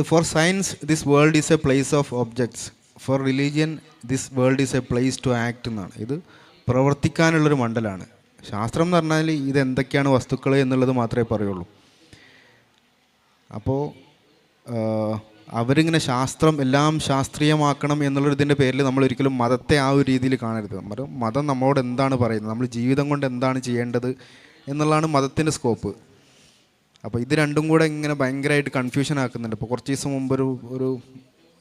For science this world is a place of objects for religion this world is a place to act എന്നാണ്. ഇത് പ്രവർത്തിക്കാനുള്ളൊരു മണ്ഡലമാണ് ശാസ്ത്രം എന്ന് പറഞ്ഞാൽ ഇത് എന്തൊക്കെയാണ് വസ്തുക്കൾ എന്നുള്ളത് മാത്രമേ പറയുള്ളൂ. അപ്പോൾ അവരിങ്ങനെ ശാസ്ത്രം എല്ലാം ശാസ്ത്രീയമാക്കണം എന്നുള്ളൊരിതിന്റെ പേരിൽ നമ്മൾ ഒരിക്കലും മതത്തെ ആ ഒരു രീതിയിൽ കാണരുത്. മതം നമ്മളോട് എന്താണ് പറയുന്നത്? നമ്മൾ ജീവിതം കൊണ്ട് എന്താണ് ചെയ്യേണ്ടത് എന്നുള്ളതാണ് മതത്തിന്റെ സ്കോപ്പ് അപ്പോൾ ഇത് രണ്ടും കൂടെ ഇങ്ങനെ ഭയങ്കരമായിട്ട് കൺഫ്യൂഷൻ ആക്കുന്നുണ്ട്. ഇപ്പോൾ കുറച്ച് ദിവസം മുമ്പ് ഒരു ഒരു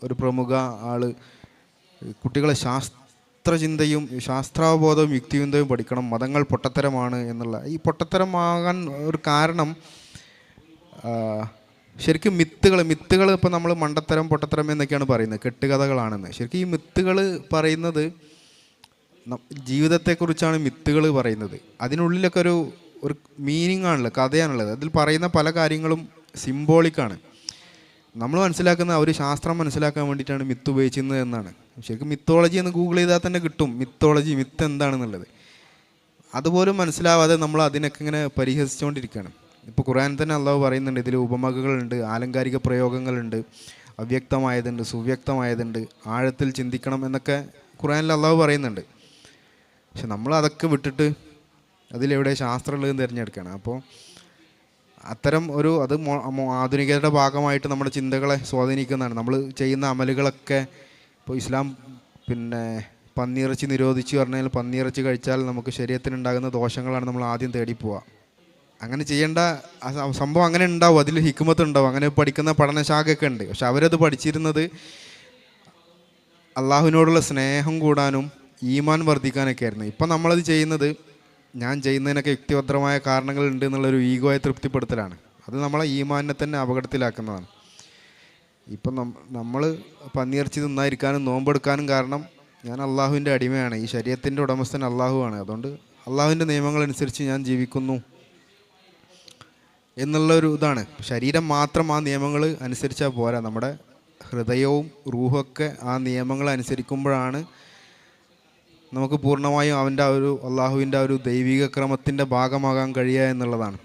ഒരു പ്രമുഖ ആൾ കുട്ടികളെ ശാസ്ത്രചിന്തയും ശാസ്ത്രാവബോധവും യുക്തിചിന്തയും പഠിക്കണം. മതങ്ങൾ പൊട്ടത്തരമാണ് എന്നുള്ള. ഈ പൊട്ടത്തരമാകാൻ ഒരു കാരണം ശരിക്കും മിത്തുകൾ മിത്തുകൾ ഇപ്പോൾ നമ്മൾ മണ്ടത്തരം പൊട്ടത്തരം എന്നൊക്കെയാണ് പറയുന്നത്. കെട്ടുകഥകളാണെന്ന്. ശരിക്കും ഈ മിത്തുകൾ പറയുന്നത് ജീവിതത്തെക്കുറിച്ചാണ് മിത്തുകൾ പറയുന്നത്. അതിനുള്ളിലൊക്കെ ഒരു ഒരു മീനിങ് ആണല്ലോ കഥയാണുള്ളത്. അതിൽ പറയുന്ന പല കാര്യങ്ങളും സിംബോളിക്കാണ് നമ്മൾ മനസ്സിലാക്കുന്ന ഒരു ശാസ്ത്രം മനസ്സിലാക്കാൻ വേണ്ടിയിട്ടാണ് മിത്ത് ഉപയോഗിക്കുന്നത് എന്നാണ്. ശരിക്കും മിത്തോളജി എന്ന് ഗൂഗിൾ ചെയ്താൽ തന്നെ കിട്ടും. മിത്തോളജി മിത്ത് എന്താണെന്നുള്ളത്. അതുപോലും മനസ്സിലാവാതെ നമ്മൾ അതിനൊക്കെ ഇങ്ങനെ പരിഹസിച്ചുകൊണ്ടിരിക്കുകയാണ്. ഇപ്പോൾ ഖുറാൻ തന്നെ അള്ളാഹു പറയുന്നുണ്ട് ഇതിൽ ഉപമകളുണ്ട് ആലങ്കാരിക പ്രയോഗങ്ങളുണ്ട് അവ്യക്തമായതുണ്ട് സുവ്യക്തമായതുണ്ട് ആഴത്തിൽ ചിന്തിക്കണം എന്നൊക്കെ ഖുറാനിൽ അള്ളാഹു പറയുന്നുണ്ട്. പക്ഷെ നമ്മൾ അതൊക്കെ വിട്ടിട്ട് അതിലെവിടെ ശാസ്ത്രമുള്ളതെന്ന് തിരഞ്ഞെടുക്കുകയാണ്. അപ്പോൾ അത്തരം ഒരു അത് ആധുനികതയുടെ ഭാഗമായിട്ട് നമ്മുടെ ചിന്തകളെ സ്വാധീനിക്കുന്നതാണ്. നമ്മൾ ചെയ്യുന്ന അമലുകളൊക്കെ ഇപ്പോൾ ഇസ്ലാം പിന്നെ പന്നിയിറച്ചി നിരോധിച്ച് പറഞ്ഞാൽ പന്നിയിറച്ചി കഴിച്ചാൽ നമുക്ക് ശരീരത്തിനുണ്ടാകുന്ന ദോഷങ്ങളാണ് നമ്മൾ ആദ്യം തേടി പോവുക. അങ്ങനെ ചെയ്യേണ്ട സംഭവം അങ്ങനെ ഉണ്ടാവും. അതിൽ ഹിക്കുമത്ത് ഉണ്ടാവും അങ്ങനെ പഠിക്കുന്ന പഠനശാഖയൊക്കെ ഉണ്ട്. പക്ഷെ അവരത് പഠിച്ചിരുന്നത് അള്ളാഹുവിനോടുള്ള സ്നേഹം കൂടാനും ഈമാൻ വർദ്ധിക്കാനൊക്കെ ആയിരുന്നു. ഇപ്പം നമ്മളത് ചെയ്യുന്നത് ഞാൻ ചെയ്യുന്നതിനൊക്കെ യുക്തിഭദ്രമായ കാരണങ്ങൾ ഉണ്ട് എന്നുള്ളൊരു ഈഗോയെ തൃപ്തിപ്പെടുത്തലാണ്. അത് നമ്മളെ ഈമാനിനെ തന്നെ അപകടത്തിലാക്കുന്നതാണ്. ഇപ്പം നമ്മൾ പന്നിയിറച്ചി തിന്നായിരിക്കാനും നോമ്പെടുക്കാനും കാരണം ഞാൻ അള്ളാഹുവിന്റെ അടിമയാണ്. ഈ ശരീരത്തിന്റെ ഉടമസ്ഥൻ അള്ളാഹുവാണ്. അതുകൊണ്ട് അള്ളാഹുവിന്റെ നിയമങ്ങളനുസരിച്ച് ഞാൻ ജീവിക്കുന്നു എന്നുള്ള ഒരു ഇതാണ്. ശരീരം മാത്രം ആ നിയമങ്ങൾ അനുസരിച്ചാൽ പോരാ. നമ്മുടെ ഹൃദയവും റൂഹൊക്കെ ആ നിയമങ്ങൾ അനുസരിക്കുമ്പോഴാണ് നമുക്ക് പൂർണമായും അവന്റെ ആ ഒരു അള്ളാഹുവിന്റെ ആ ഒരു ദൈവിക ക്രമത്തിന്റെ ഭാഗമാകാൻ കഴിയുക എന്നുള്ളതാണ്.